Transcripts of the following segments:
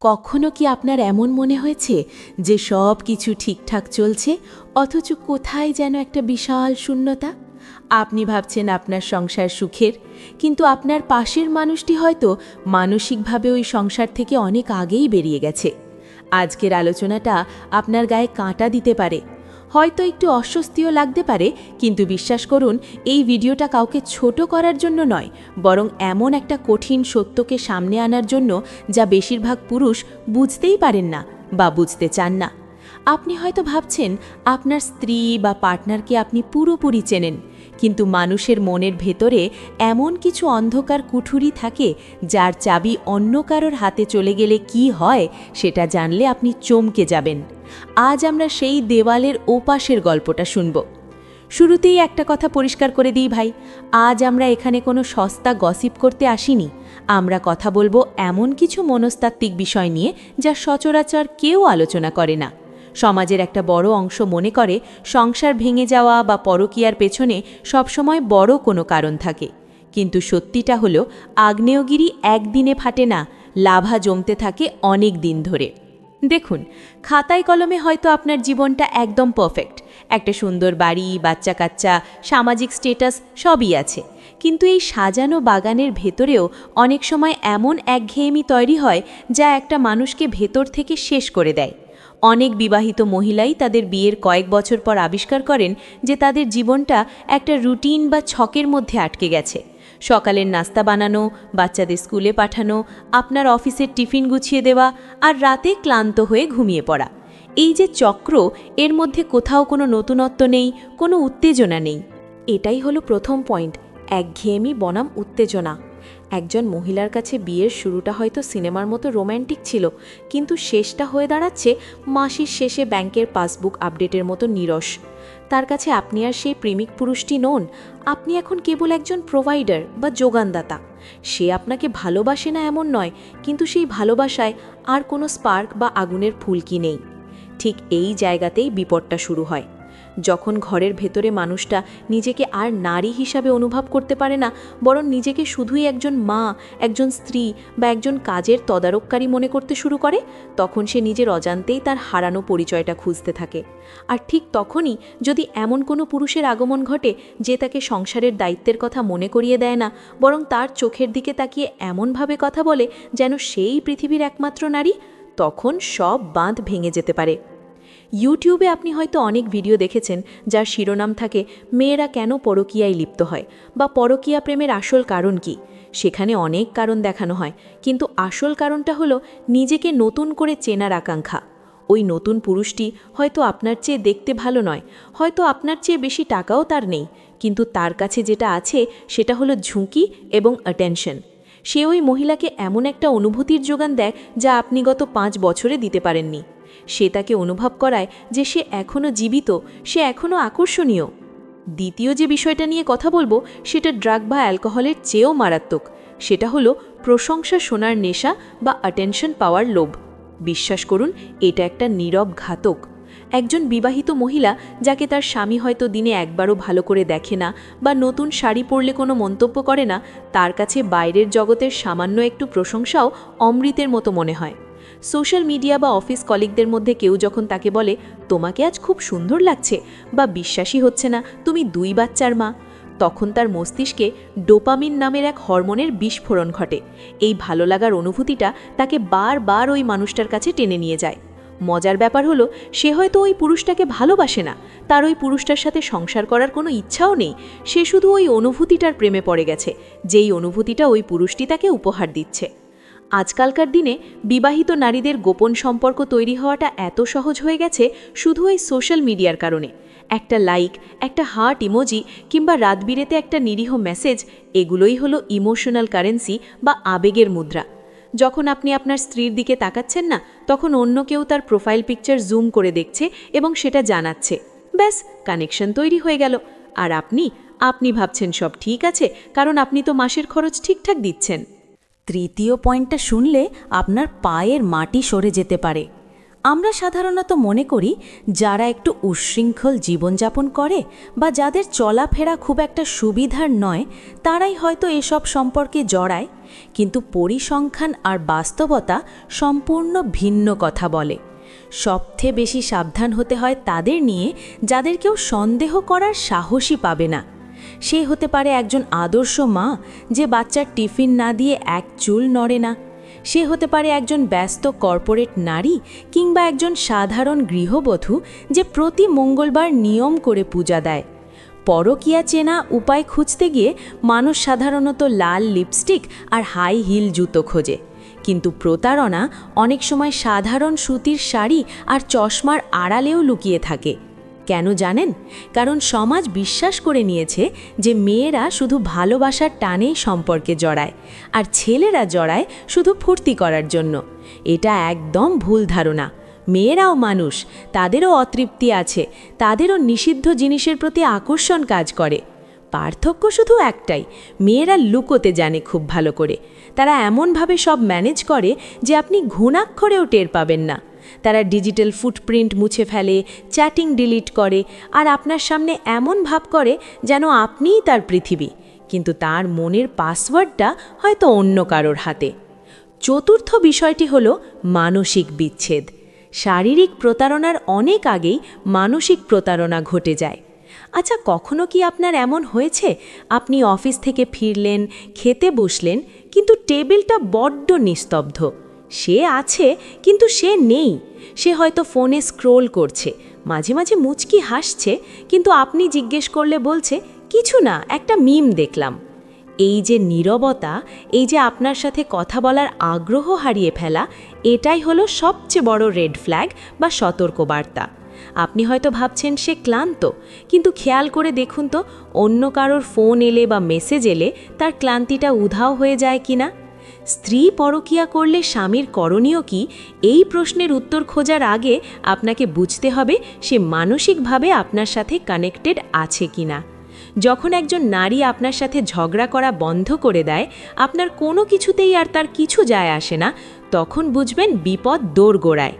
কখনো কি আপনার এমন মনে হয়েছে যে সব কিছু ঠিকঠাক চলছে, অথচ কোথায় যেন একটা বিশাল শূন্যতা? আপনি ভাবছেন আপনার সংসার সুখের, কিন্তু আপনার পাশের মানুষটি হয়তো মানসিকভাবে ওই সংসার থেকে অনেক আগেই বেরিয়ে গেছে। আজকের আলোচনাটা আপনার গায়ে কাঁটা দিতে পারে। হয়তো একটু অস্বস্তিও লাগতে পারে, কিন্তু বিশ্বাস করুন, এই ভিডিওটা কাউকে ছোট করার জন্য নয়, বরং এমন একটা কঠিন সত্যকে সামনে আনার জন্য যা বেশিরভাগ পুরুষ বুঝতেই পারেন না বা বুঝতে চান না। আপনি হয়তো ভাবছেন, আপনার স্ত্রী বা পার্টনারকে আপনি পুরোপুরি চেনেন কিন্তু মানুষের মনের ভেতরে এমন কিছু অন্ধকার কুঠুরি থাকে, যার চাবি অন্য কারোর হাতে চলে গেলে কি হয় সেটা জানলে আপনি চমকে যাবেন। আজ আমরা সেই দেওয়ালের ওপাশের গল্পটা শুনব। শুরুতেই একটা কথা পরিষ্কার করে দিই ভাই, আজ আমরা এখানে কোনো সস্তা গসিপ করতে আসিনি। আমরা কথা বলব এমন কিছু মনস্তাত্ত্বিক বিষয় নিয়ে যা সচরাচর কেউ আলোচনা করে না। সমাজের একটা বড় অংশ মনে করে সংসার ভেঙে যাওয়া বা পরকীয়ার পেছনে সবসময় বড় কোনো কারণ থাকে। কিন্তু সত্যিটা হলো, আগ্নেয়গিরি একদিনে ফাটে না, লাভা জমতে থাকে অনেক দিন ধরে। দেখুন, খাতায় কলমে হয়তো আপনার জীবনটা একদম পারফেক্ট একটা সুন্দর বাড়ি বাচ্চা কাচ্চা সামাজিক স্টেটাস সবই আছে। কিন্তু এই সাজানো বাগানের ভেতরেও অনেক সময় এমন একঘেয়েমি তৈরি হয়, যা একটা মানুষকে ভেতর থেকে শেষ করে দেয়। অনেক বিবাহিত মহিলাই তাদের বিয়ের কয়েক বছর পর আবিষ্কার করেন যে তাদের জীবনটা একটা রুটিন বা ছকের মধ্যে আটকে গেছে। সকালের নাস্তা বানানো, বাচ্চাদের স্কুলে পাঠানো, আপনার অফিসের টিফিন গুছিয়ে দেওয়া আর রাতে ক্লান্ত হয়ে ঘুমিয়ে পড়া। এই যে চক্র, এর মধ্যে কোথাও কোনো নতুনত্ব নেই, কোনো উত্তেজনা নেই। এটাই হলো প্রথম পয়েন্ট, একঘেয়েমি বনাম উত্তেজনা। একজন মহিলার কাছে বিয়ের শুরুটা হয়তো সিনেমার মতো রোম্যান্টিক ছিল, কিন্তু শেষটা হয়ে দাঁড়াচ্ছে মাসির শেষে ব্যাংকের পাসবুক আপডেটের মতো নিরস। তার কাছে আপনি আর সেই প্রেমিক পুরুষটি নন, আপনি এখন কেবল একজন প্রোভাইডার বা যোগানদাতা। সে আপনাকে ভালোবাসে না এমন নয়, কিন্তু সেই ভালোবাসায় আর কোনো স্পার্ক বা আগুনের ফুলকি নেই। ঠিক এই জায়গাতেই বিপদটা শুরু হয়। যখন ঘরের ভেতরে মানুষটা নিজেকে আর নারী হিসাবে অনুভব করতে পারে না, বরং নিজেকে শুধুই একজন মা, একজন স্ত্রী বা একজন কাজের তদারককারী মনে করতে শুরু করে, তখন সে নিজের অজান্তেই তার হারানো পরিচয়টা খুঁজতে থাকে। আর ঠিক তখনই যদি এমন কোনো পুরুষের আগমন ঘটে যে তাকে সংসারের দায়িত্বের কথা মনে করিয়ে দেয় না, বরং তার চোখের দিকে তাকিয়ে এমনভাবে কথা বলে যেন সেই পৃথিবীর একমাত্র নারী, তখন সব বাঁধ ভেঙে যেতে পারে। ইউটিউবে আপনি হয়তো অনেক ভিডিও দেখেছেন, যার শিরোনাম থাকে, মেয়েরা কেন পরকীয়ায় লিপ্ত হয়? বা পরকীয়া প্রেমের আসল কারণ কি? সেখানে অনেক কারণ দেখানো হয়, কিন্তু আসল কারণটা হলো নিজেকে নতুন করে চেনার আকাঙ্ক্ষা। ওই নতুন পুরুষটি হয়তো আপনার চেয়ে দেখতে ভালো নয়, হয়তো আপনার চেয়ে বেশি টাকাও তার নেই, কিন্তু তার কাছে যেটা আছে, সেটা হলো ঝুঁকি এবং অ্যাটেনশন সে ওই মহিলাকে এমন একটা অনুভূতির যোগান দেয়, যা আপনি গত পাঁচ বছরে দিতে পারেননি। সে তাকে অনুভব করায় যে সে এখনও জীবিত, সে এখনও আকর্ষণীয়। দ্বিতীয় যে বিষয়টা নিয়ে কথা বলব, সেটা ড্রাগ বা অ্যালকোহলের চেয়েও মারাত্মক। সেটা হলো প্রশংসা শোনার নেশা বা অ্যাটেনশন পাওয়ার লোভ। বিশ্বাস করুন, এটা একটা নীরব ঘাতক। একজন বিবাহিত মহিলা যাকে তার স্বামী হয়তো দিনে একবারও ভালো করে দেখে না বা নতুন শাড়ি পরলে কোনো মন্তব্য করে না, তার কাছে বাইরের জগতের সামান্য একটু প্রশংসাও অমৃতের মতো মনে হয়। সোশ্যাল মিডিয়া বা অফিস কলিগদের মধ্যে কেউ যখন তাকে বলে, তোমাকে আজ খুব সুন্দর লাগছে বা বিশ্বাসই হচ্ছে না, তুমি দুই বাচ্চার মা তখন তার মস্তিষ্কে ডোপামিন নামের এক হরমোনের বিস্ফোরণ ঘটে। এই ভালো লাগার অনুভূতিটা তাকে বারবার ওই মানুষটার কাছে টেনে নিয়ে যায়। মজার ব্যাপার হলো, সে হয়তো ওই পুরুষটাকে ভালোবাসে না। তার ওই পুরুষটার সাথে সংসার করার কোনো ইচ্ছাও নেই। সে শুধু ওই অনুভূতিটার প্রেমে পড়ে গেছে, যেই অনুভূতিটা ওই পুরুষটি তাকে উপহার দিচ্ছে। আজকালকার দিনে বিবাহিত নারীদের গোপন সম্পর্ক তৈরি হওয়াটা এত সহজ হয়ে গেছে শুধু এই সোশ্যাল মিডিয়ার কারণে। একটা লাইক, একটা হার্ট ইমোজি কিংবা রাতবিরেতে একটা নিরীহ মেসেজ, এগুলোই হলো ইমোশনাল কারেন্সি বা আবেগের মুদ্রা। যখন আপনি আপনার স্ত্রীর দিকে তাকাচ্ছেন না, তখন অন্য কেউ তার প্রোফাইল পিকচার জুম করে দেখছে এবং সেটা জানাচ্ছে। ব্যাস, কানেকশন তৈরি হয়ে গেল। আর আপনি আপনি ভাবছেন সব ঠিক আছে, কারণ আপনি তো মাসের খরচ ঠিকঠাক দিচ্ছেন। তৃতীয় পয়েন্টটা শুনলে আপনার পায়ের মাটি সরে যেতে পারে। আমরা সাধারণত মনে করি, যারা একটু উচ্ছৃঙ্খল জীবনযাপন করে বা যাদের চলাফেরা খুব একটা সুবিধার নয়, তারাই হয়তো এসব সম্পর্কে জড়ায়, কিন্তু পরিসংখ্যান আর বাস্তবতা সম্পূর্ণ ভিন্ন কথা বলে। সবথেকে বেশি সাবধান হতে হয় তাদের নিয়ে, যাদের কেউ সন্দেহ করার সাহসই পাবে না। সে হতে পারে একজন আদর্শ মা যে বাচ্চার টিফিন না দিয়ে এক চুল নড়ে না। সে হতে পারে একজন ব্যস্ত কর্পোরেট নারী কিংবা একজন সাধারণ গৃহবধূ যে প্রতি মঙ্গলবার নিয়ম করে পূজা দেয়। পরকিয়া চেনা উপায় খুঁজতে গিয়ে মানুষ সাধারণত লাল লিপস্টিক আর হাই হিল জুতো খোঁজে। কিন্তু প্রতারণা অনেক সময় সাধারণ সুতির শাড়ি আর চশমার আড়ালেও লুকিয়ে থাকে। কেন জানেন? কারণ সমাজ বিশ্বাস করে নিয়েছে যে মেয়েরা শুধু ভালোবাসার টানেই সম্পর্কে জড়ায়, আর ছেলেরা জড়ায় শুধু ফুর্তি করার জন্য। এটা একদম ভুল ধারণা। মেয়েরাও মানুষ, তাদেরও অতৃপ্তি আছে, তাদেরও নিষিদ্ধ জিনিসের প্রতি আকর্ষণ কাজ করে। পার্থক্য শুধু একটাই, মেয়েরা লুকোতে জানে খুব ভালো করে। তারা এমনভাবে সব ম্যানেজ করে যে আপনি ঘুণাক্ষরেও টের পাবেন না। তারা ডিজিটাল ফুটপ্রিন্ট মুছে ফেলে, চ্যাটিং ডিলিট করে আর আপনার সামনে এমন ভাব করে যেন আপনিই তার পৃথিবী। কিন্তু তার মনের পাসওয়ার্ডটা হয়তো অন্য কারোর হাতে। চতুর্থ বিষয়টি হল মানসিক বিচ্ছেদ। শারীরিক প্রতারণার অনেক আগেই মানসিক প্রতারণা ঘটে যায়। আচ্ছা কখনো কি আপনার এমন হয়েছে? আপনি অফিস থেকে ফিরলেন, খেতে বসলেন, কিন্তু টেবিলটা বড্ড নিস্তব্ধ। সে আছে, কিন্তু সে নেই। সে হয়তো ফোনে স্ক্রোল করছে, মাঝে মাঝে মুচকি হাসছে, কিন্তু আপনি জিজ্ঞেস করলে বলছে, কিছু না, একটা মিম দেখলাম। এই যে নীরবতা, এই যে আপনার সাথে কথা বলার আগ্রহ হারিয়ে ফেলা, এটাই হলো সবচেয়ে বড় রেড ফ্ল্যাগ বা সতর্কবার্তা। আপনি হয়তো ভাবছেন সে ক্লান্ত, কিন্তু খেয়াল করে দেখুন তো, অন্য কারোর ফোন এলে বা মেসেজ এলে তার ক্লান্তিটা উধাও হয়ে যায় কিনা। স্ত্রী পরকিয়া করলে স্বামীর করণীয় কি? এই প্রশ্নের উত্তর খোঁজার আগে আপনাকে বুঝতে হবে সে মানসিকভাবে আপনার সাথে কানেক্টেড আছে কিনা। যখন একজন নারী আপনার সাথে ঝগড়া করা বন্ধ করে দেয়, আপনার কোনো কিছুতেই আর তার কিছু যায় আসে না, তখন বুঝবেন বিপদ দৌড় গোড়ায়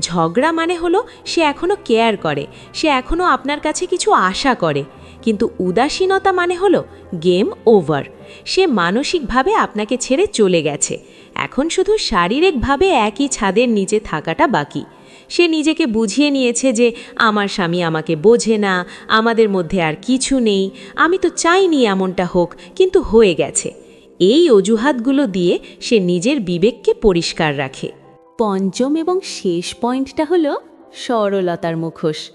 ঝগড়া মানে হলো সে এখনও কেয়ার করে, সে এখনও আপনার কাছে কিছু আশা করে। কিন্তু উদাসীনতা মানে হলো গেম ওভার সে মানসিকভাবে আপনাকে ছেড়ে চলে গেছে। এখন শুধু শারীরিকভাবে একই ছাদের নিচে থাকাটা বাকি। সে নিজেকে বুঝিয়ে নিয়েছে যে, আমার স্বামী আমাকে বোঝে না, আমাদের মধ্যে আর কিছু নেই, আমি তো চাইনি এমনটা হোক, কিন্তু হয়ে গেছে। এই অজুহাতগুলো দিয়ে সে নিজের বিবেককে পরিষ্কার রাখে। পঞ্চম এবং শেষ পয়েন্টটা হলো সরলতার মুখোশ।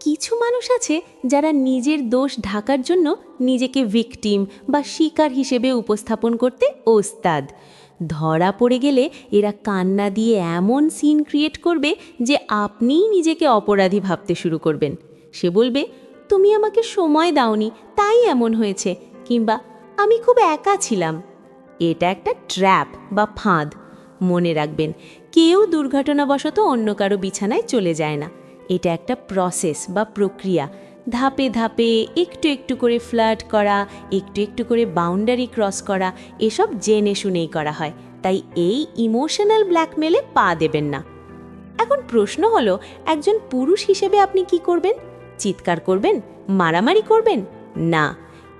কিছু মানুষ আছে যারা নিজের দোষ ঢাকার জন্য নিজেকে ভিকটিম বা শিকার হিসেবে উপস্থাপন করতে ওস্তাদ। ধরা পড়ে গেলে এরা কান্না দিয়ে এমন সিন ক্রিয়েট করবে যে আপনিই নিজেকে অপরাধী ভাবতে শুরু করবেন। সে বলবে, তুমি আমাকে সময় দাওনি, তাই এমন হয়েছে, কিংবা আমি খুব একা ছিলাম। এটা একটা ট্র্যাপ বা ফাঁদ। মনে রাখবেন, কেউ দুর্ঘটনাবশত অন্য কারও বিছানায় চলে যায় না। এটা একটা প্রসেস বা প্রক্রিয়া। ধাপে ধাপে একটু একটু করে ফ্লার্ট করা, একটু একটু করে বাউন্ডারি ক্রস করা, এসব জেনে শুনেই করা হয়। তাই এই ইমোশনাল ব্ল্যাকমেলে পা দেবেন না। এখন প্রশ্ন হলো, একজন পুরুষ হিসেবে আপনি কি করবেন? চিৎকার করবেন? মারামারি করবেন? না।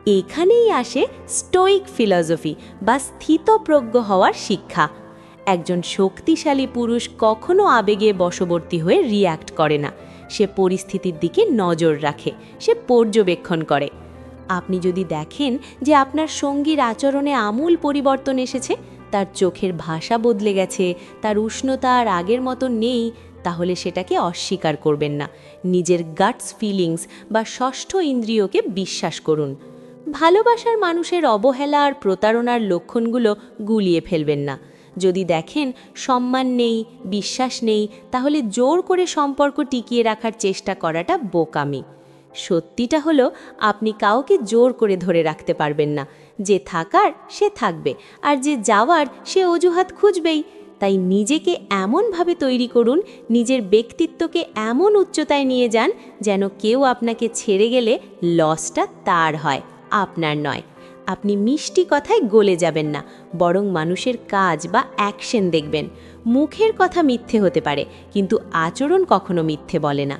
এখানেই আসে স্টোইক ফিলসফি বা স্থিতপ্রজ্ঞ হওয়ার শিক্ষা। একজন শক্তিশালী পুরুষ কখনো আবেগে বশবর্তী হয়ে রিয়্যাক্ট করে না। সে পরিস্থিতির দিকে নজর রাখে, সে পর্যবেক্ষণ করে। আপনি যদি দেখেন যে আপনার সঙ্গীর আচরণে আমূল পরিবর্তন এসেছে, তার চোখের ভাষা বদলে গেছে, তার উষ্ণতা আর আগের মতো নেই, তাহলে সেটাকে অস্বীকার করবেন না। নিজের গাটস ফিলিংস বা ষষ্ঠ ইন্দ্রিয়কে বিশ্বাস করুন। ভালোবাসার মানুষের অবহেলা আর প্রতারণার লক্ষণগুলো গুলিয়ে ফেলবেন না। যদি দেখেন সম্মান নেই, বিশ্বাস নেই, তাহলে জোর করে সম্পর্ক টিকিয়ে রাখার চেষ্টা করাটা বোকামি। সত্যিটা হলো, আপনি কাউকে জোর করে ধরে রাখতে পারবেন না। যে থাকার, সে থাকবে, আর যে যাওয়ার, সে অজুহাত খুঁজবেই। তাই নিজেকে এমনভাবে তৈরি করুন, নিজের ব্যক্তিত্বকে এমন উচ্চতায় নিয়ে যান, যেন কেউ আপনাকে ছেড়ে গেলে লসটা তার হয়, আপনার নয়। আপনি মিষ্টি কথায় গলে যাবেন না, বরং মানুষের কাজ বা অ্যাকশন দেখবেন। মুখের কথা মিথ্যে হতে পারে, কিন্তু আচরণ কখনো মিথ্যে বলে না।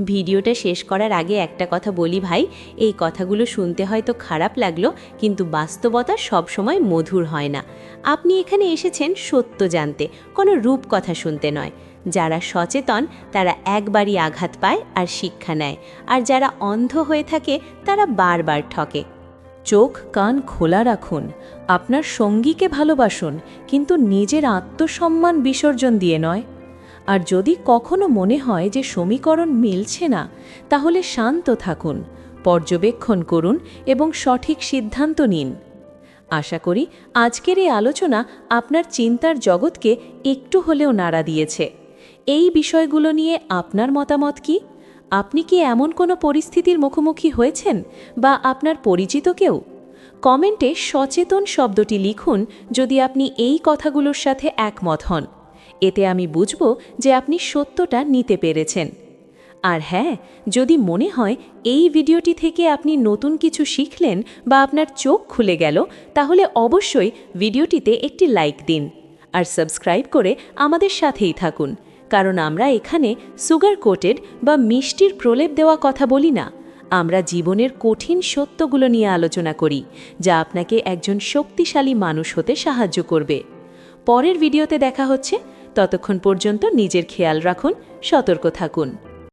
ভিডিওটা শেষ করার আগে একটা কথা বলি ভাই, এই কথাগুলো শুনতে হয়তো খারাপ লাগল, কিন্তু বাস্তবতা সবসময় মধুর হয় না। আপনি এখানে এসেছেন সত্য জানতে, কোনো রূপ কথা শুনতে নয়। যারা সচেতন, তারা একবারই আঘাত পায় আর শিক্ষা নেয়, আর যারা অন্ধ হয়ে থাকে, তারা বারবার ঠকে। চোখ কান খোলা রাখুন। আপনার সঙ্গীকে ভালোবাসুন, কিন্তু নিজের আত্মসম্মান বিসর্জন দিয়ে নয়। আর যদি কখনো মনে হয় যে সমীকরণ মিলছে না, তাহলে শান্ত থাকুন, পর্যবেক্ষণ করুন এবং সঠিক সিদ্ধান্ত নিন। আশা করি আজকের এই আলোচনা আপনার চিন্তার জগৎকে একটু হলেও নাড়া দিয়েছে। এই বিষয়গুলো নিয়ে আপনার মতামত কি? আপনি কি এমন কোনো পরিস্থিতির মুখোমুখি হয়েছেন বা আপনার পরিচিত কেউ? কমেন্টে সচেতন শব্দটি লিখুন যদি আপনি এই কথাগুলোর সাথে একমত হন। এতে আমি বুঝব যে আপনি সত্যটা নিতে পেরেছেন। আর হ্যাঁ যদি মনে হয় এই ভিডিওটি থেকে আপনি নতুন কিছু শিখলেন বা আপনার চোখ খুলে গেল, তাহলে অবশ্যই ভিডিওটিতে একটি লাইক দিন। আর সাবস্ক্রাইব করে আমাদের সাথেই থাকুন। কারণ আমরা এখানে সুগার কোটেড বা মিষ্টির প্রলেপ দেওয়া কথা বলি না। আমরা জীবনের কঠিন সত্যগুলো নিয়ে আলোচনা করি, যা আপনাকে একজন শক্তিশালী মানুষ হতে সাহায্য করবে। পরের ভিডিওতে দেখা হচ্ছে। ততক্ষণ পর্যন্ত নিজের খেয়াল রাখুন, সতর্ক থাকুন।